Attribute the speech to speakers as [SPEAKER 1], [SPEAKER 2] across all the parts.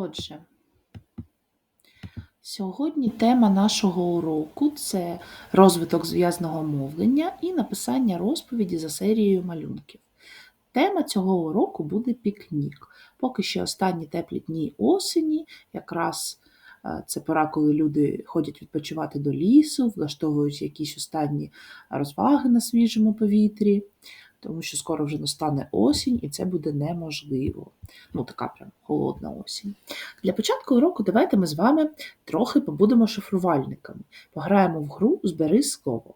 [SPEAKER 1] Отже, сьогодні тема нашого уроку це розвиток зв'язного мовлення і написання розповіді за серією малюнків. Тема цього уроку буде пікнік. Поки ще останні теплі дні осені, якраз це пора, коли люди ходять відпочивати до лісу, влаштовують якісь останні розваги на свіжому повітрі тому що скоро вже настане осінь, і це буде неможливо. Ну, така прям холодна осінь. Для початку уроку давайте ми з вами трохи побудемо шифрувальниками. Пограємо в гру Збери слово.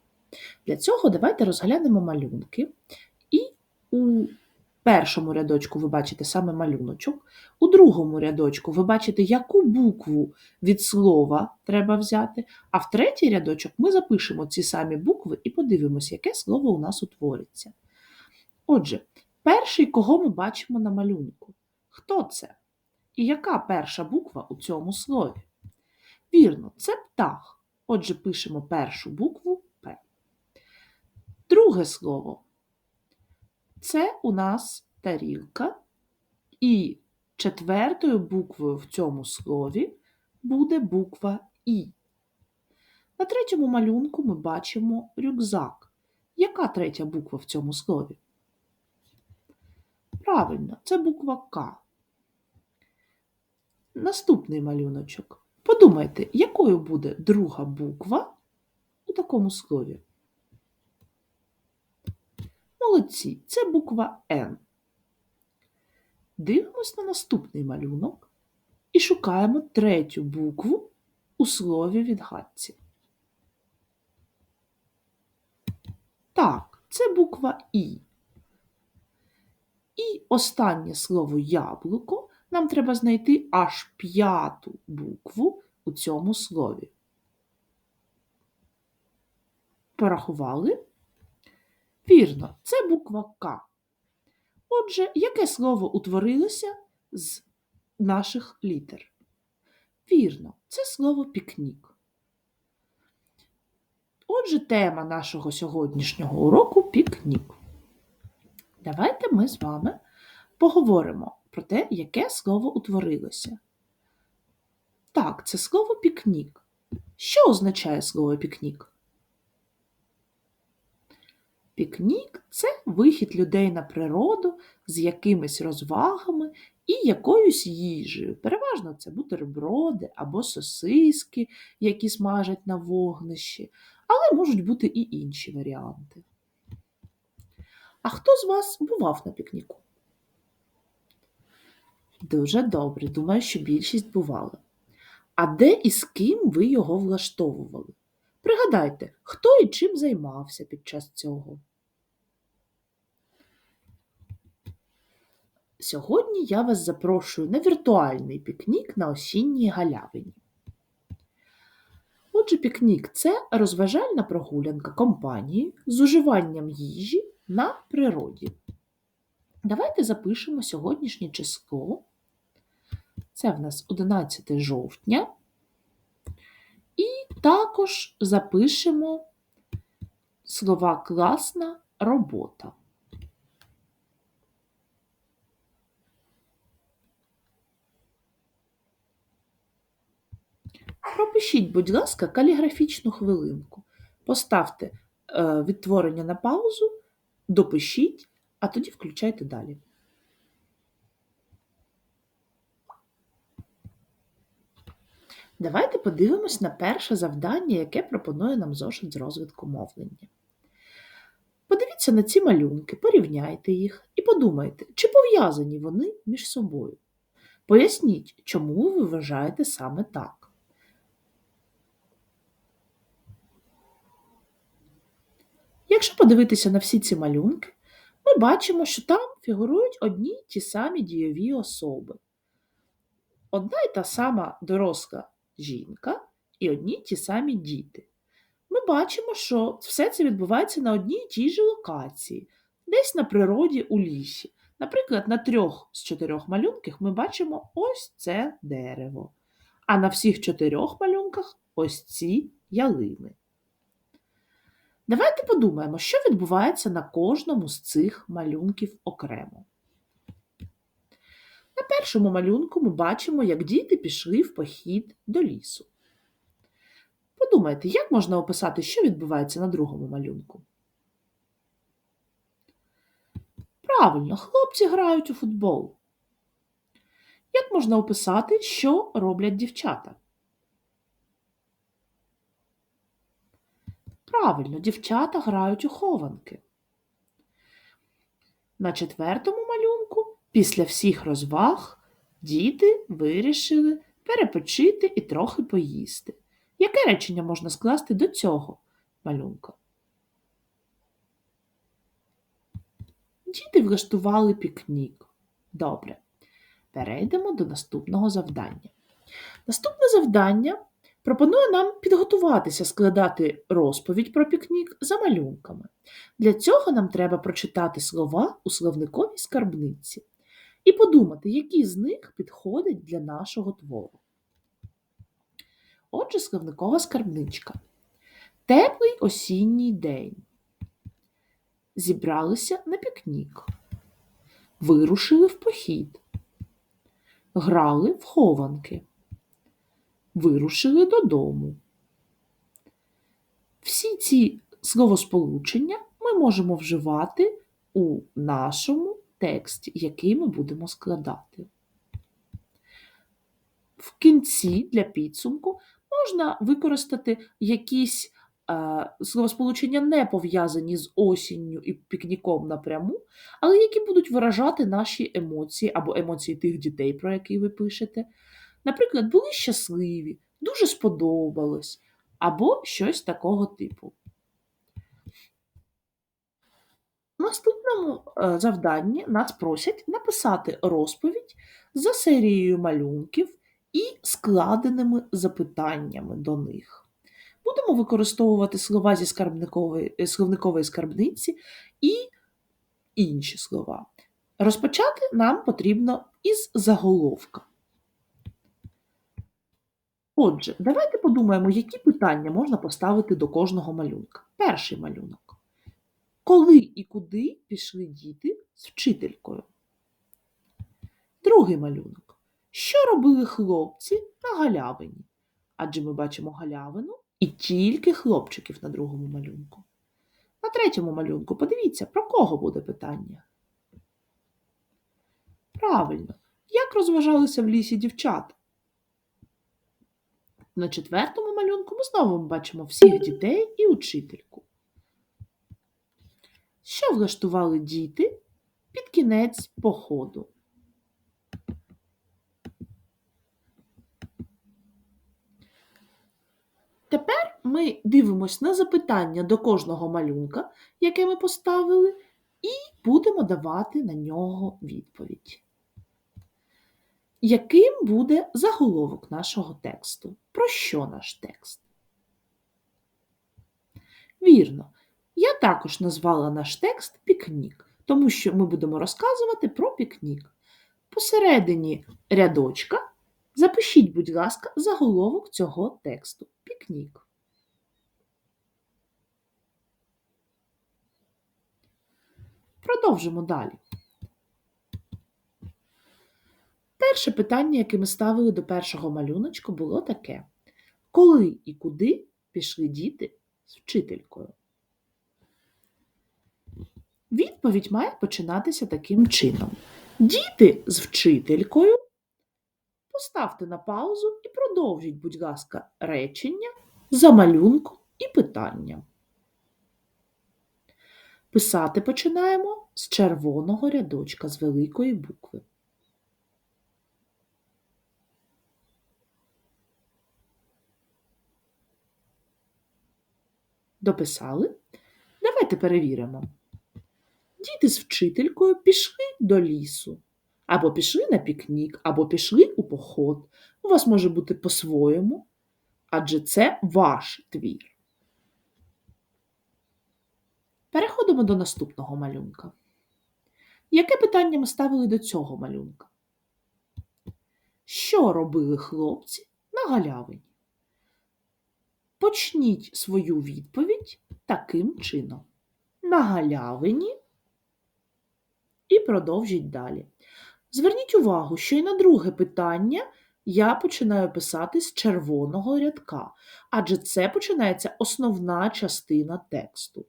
[SPEAKER 1] Для цього давайте розглянемо малюнки. І у першому рядочку ви бачите саме малюночок, у другому рядочку ви бачите, яку букву від слова треба взяти, а в третій рядочок ми запишемо ці самі букви і подивимося, яке слово у нас утвориться. Отже, перший, кого ми бачимо на малюнку? Хто це? І яка перша буква у цьому слові? Вірно, це птах. Отже, пишемо першу букву П. Друге слово. Це у нас тарілка. І четвертою буквою в цьому слові буде буква І. На третьому малюнку ми бачимо рюкзак. Яка третя буква в цьому слові? Правильно, це буква К. Наступний малюночок. Подумайте, якою буде друга буква у такому слові? Молодці, це буква Н. Дивимось на наступний малюнок і шукаємо третю букву у слові відгадці. Так, це буква І. І останнє слово яблуко нам треба знайти аж п'яту букву у цьому слові. Порахували? Вірно, це буква К. Отже, яке слово утворилося з наших літер? Вірно, це слово пікнік. Отже, тема нашого сьогоднішнього уроку пікнік. Давайте ми з вами поговоримо про те, яке слово утворилося. Так, це слово пікнік. Що означає слово пікнік? Пікнік це вихід людей на природу з якимись розвагами і якоюсь їжею. Переважно це бутерброди або сосиски, які смажать на вогнищі, але можуть бути і інші варіанти. А хто з вас бував на пікніку? Дуже добре, думаю, що більшість бували. А де і з ким ви його влаштовували? Пригадайте, хто і чим займався під час цього. Сьогодні я вас запрошую на віртуальний пікнік на осінній галявині. Отже, пікнік це розважальна прогулянка компанії з уживанням їжі на природі. Давайте запишемо сьогоднішнє число. Це в нас 11 жовтня. Також запишемо слова класна робота. Пропишіть, будь ласка, каліграфічну хвилинку. Поставте е, відтворення на паузу допишіть, а тоді включайте далі. Давайте подивимось на перше завдання, яке пропонує нам зошит з розвитку мовлення. Подивіться на ці малюнки, порівняйте їх і подумайте, чи пов'язані вони між собою. Поясніть, чому ви вважаєте саме так. Якщо подивитися на всі ці малюнки, ми бачимо, що там фігурують одні й ті самі дієві особи. Одна й та сама доросла жінка і одні ті самі діти. Ми бачимо, що все це відбувається на одній й тій же локації, десь на природі у лісі. Наприклад, на трьох з чотирьох малюнках ми бачимо ось це дерево. А на всіх чотирьох малюнках ось ці ялини. Давайте подумаємо, що відбувається на кожному з цих малюнків окремо. На першому малюнку ми бачимо, як діти пішли в похід до лісу. Подумайте, як можна описати, що відбувається на другому малюнку? Правильно, хлопці грають у футбол. Як можна описати, що роблять дівчата? Правильно, дівчата грають у хованки. На четвертому малюнку, після всіх розваг, діти вирішили перепочити і трохи поїсти. Яке речення можна скласти до цього малюнка? Діти влаштували пікнік. Добре. Перейдемо до наступного завдання. Наступне завдання пропонує нам підготуватися складати розповідь про пікнік за малюнками. Для цього нам треба прочитати слова у словниковій скарбниці і подумати, які з них підходять для нашого твору. Отже, словникова скарбничка. Теплий осінній день. Зібралися на пікнік. Вирушили в похід. Грали в хованки. Вирушили додому. Всі ці словосполучення ми можемо вживати у нашому тексті, який ми будемо складати. В кінці для підсумку можна використати якісь е, словосполучення, не пов'язані з осінню і пікніком напряму, але які будуть виражати наші емоції або емоції тих дітей, про які ви пишете. Наприклад, були щасливі, дуже сподобалось, або щось такого типу. В наступному е, завданні нас просять написати розповідь за серією малюнків і складеними запитаннями до них. Будемо використовувати слова зі скарбникової, е, словникової скарбниці і інші слова. Розпочати нам потрібно із заголовка. Отже, давайте подумаємо, які питання можна поставити до кожного малюнка. Перший малюнок. Коли і куди пішли діти з вчителькою? Другий малюнок. Що робили хлопці на галявині? Адже ми бачимо галявину і тільки хлопчиків на другому малюнку. На третьому малюнку подивіться, про кого буде питання. Правильно, як розважалися в лісі дівчата? На четвертому малюнку ми знову бачимо всіх дітей і учительку. Що влаштували діти під кінець походу? Тепер ми дивимось на запитання до кожного малюнка, яке ми поставили, і будемо давати на нього відповідь. Яким буде заголовок нашого тексту? Про що наш текст? Вірно, я також назвала наш текст пікнік, тому що ми будемо розказувати про пікнік. Посередині рядочка запишіть, будь ласка, заголовок цього тексту пікнік. Продовжимо далі. Перше питання, яке ми ставили до першого малюночку, було таке: коли і куди пішли діти з вчителькою? Відповідь має починатися таким чином. Діти з вчителькою. Поставте на паузу і продовжіть, будь ласка, речення за малюнком і питанням. Писати починаємо з червоного рядочка з великої букви. Дописали? Давайте перевіримо. Діти з вчителькою пішли до лісу, або пішли на пікнік, або пішли у поход. У вас може бути по-своєму, адже це ваш твір. Переходимо до наступного малюнка. Яке питання ми ставили до цього малюнка? Що робили хлопці на галявині? Почніть свою відповідь таким чином. На галявині і продовжіть далі. Зверніть увагу, що і на друге питання я починаю писати з червоного рядка, адже це починається основна частина тексту.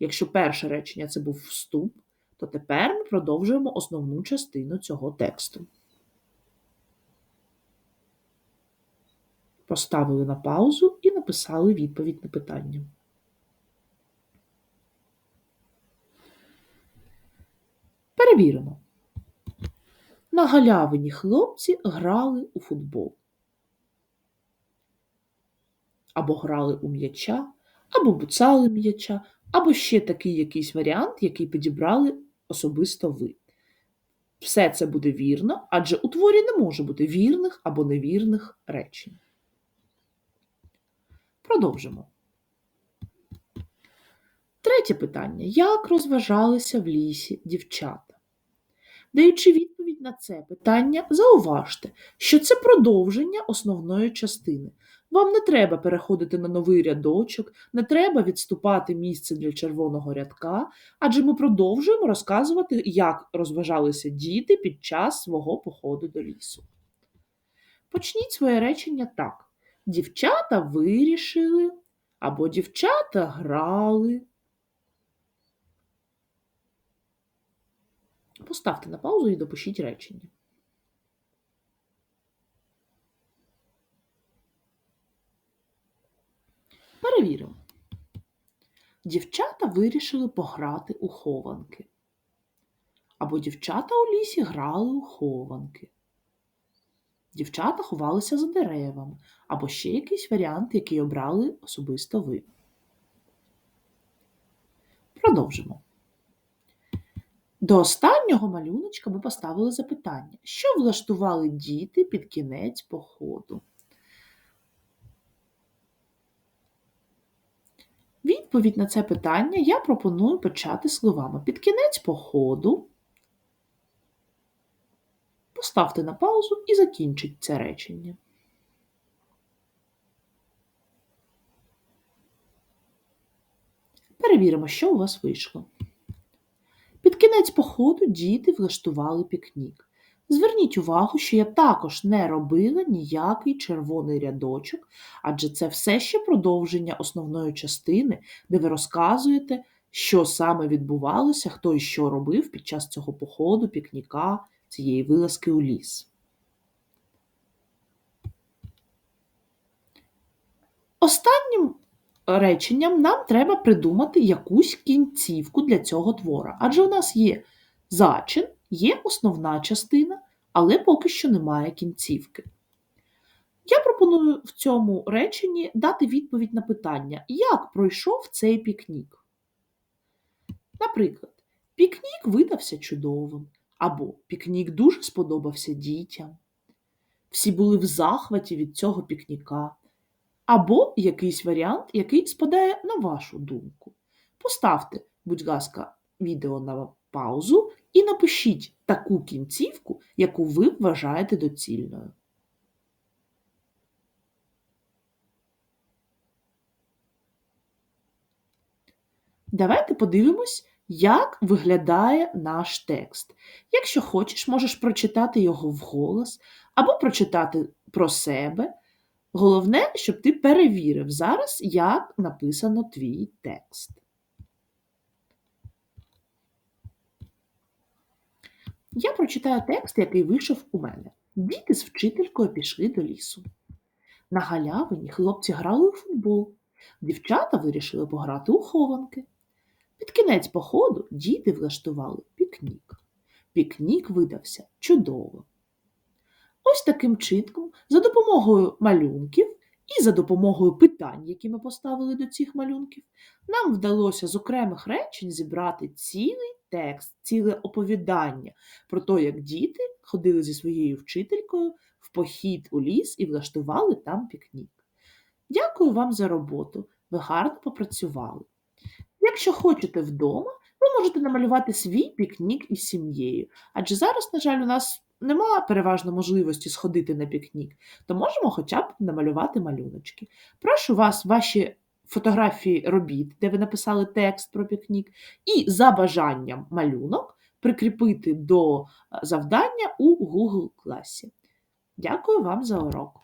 [SPEAKER 1] Якщо перше речення це був вступ, то тепер ми продовжуємо основну частину цього тексту. Поставили на паузу і написали відповідь на питання. Перевіримо. На галявині хлопці грали у футбол. Або грали у м'яча, або буцали м'яча, або ще такий якийсь варіант, який підібрали особисто ви. Все це буде вірно, адже у творі не може бути вірних або невірних речень. Продовжимо. Третє питання. Як розважалися в лісі дівчата? Даючи відповідь на це питання, зауважте, що це продовження основної частини. Вам не треба переходити на новий рядочок, не треба відступати місце для червоного рядка, адже ми продовжуємо розказувати, як розважалися діти під час свого походу до лісу. Почніть своє речення так. Дівчата вирішили або дівчата грали. Поставте на паузу і допишіть речення. Перевіримо. Дівчата вирішили пограти у хованки. Або дівчата у лісі грали у хованки. Дівчата ховалися за деревами, або ще якийсь варіант, який обрали особисто ви. Продовжимо. До останнього малюночка ми поставили запитання, що влаштували діти під кінець походу. Відповідь на це питання я пропоную почати словами під кінець походу. Поставте на паузу і закінчіть це речення. Перевіримо, що у вас вийшло. Під кінець походу діти влаштували пікнік. Зверніть увагу, що я також не робила ніякий червоний рядочок, адже це все ще продовження основної частини, де ви розказуєте, що саме відбувалося, хто і що робив під час цього походу, пікніка, цієї вилазки у ліс. Останнім реченням нам треба придумати якусь кінцівку для цього твора. Адже у нас є зачин, є основна частина, але поки що немає кінцівки. Я пропоную в цьому реченні дати відповідь на питання, як пройшов цей пікнік. Наприклад, пікнік видався чудовим, або пікнік дуже сподобався дітям. Всі були в захваті від цього пікніка або якийсь варіант, який спадає на вашу думку. Поставте, будь ласка, відео на паузу і напишіть таку кінцівку, яку ви вважаєте доцільною. Давайте подивимось, як виглядає наш текст. Якщо хочеш, можеш прочитати його вголос або прочитати про себе. Головне, щоб ти перевірив зараз, як написано твій текст. Я прочитаю текст, який вийшов у мене. Діти з вчителькою пішли до лісу. На галявині хлопці грали у футбол, дівчата вирішили пограти у хованки. Під кінець походу діти влаштували пікнік. Пікнік видався чудовим. Ось таким чином, за допомогою малюнків і за допомогою питань, які ми поставили до цих малюнків, нам вдалося з окремих речень зібрати цілий текст, ціле оповідання про те, як діти ходили зі своєю вчителькою в похід у ліс і влаштували там пікнік. Дякую вам за роботу. Ви гарно попрацювали. Якщо хочете вдома, ви можете намалювати свій пікнік із сім'єю, адже зараз, на жаль, у нас нема переважно можливості сходити на пікнік, то можемо хоча б намалювати малюночки. Прошу вас, ваші фотографії робіт, де ви написали текст про пікнік, і за бажанням малюнок прикріпити до е, завдання у Google класі. Дякую вам за урок!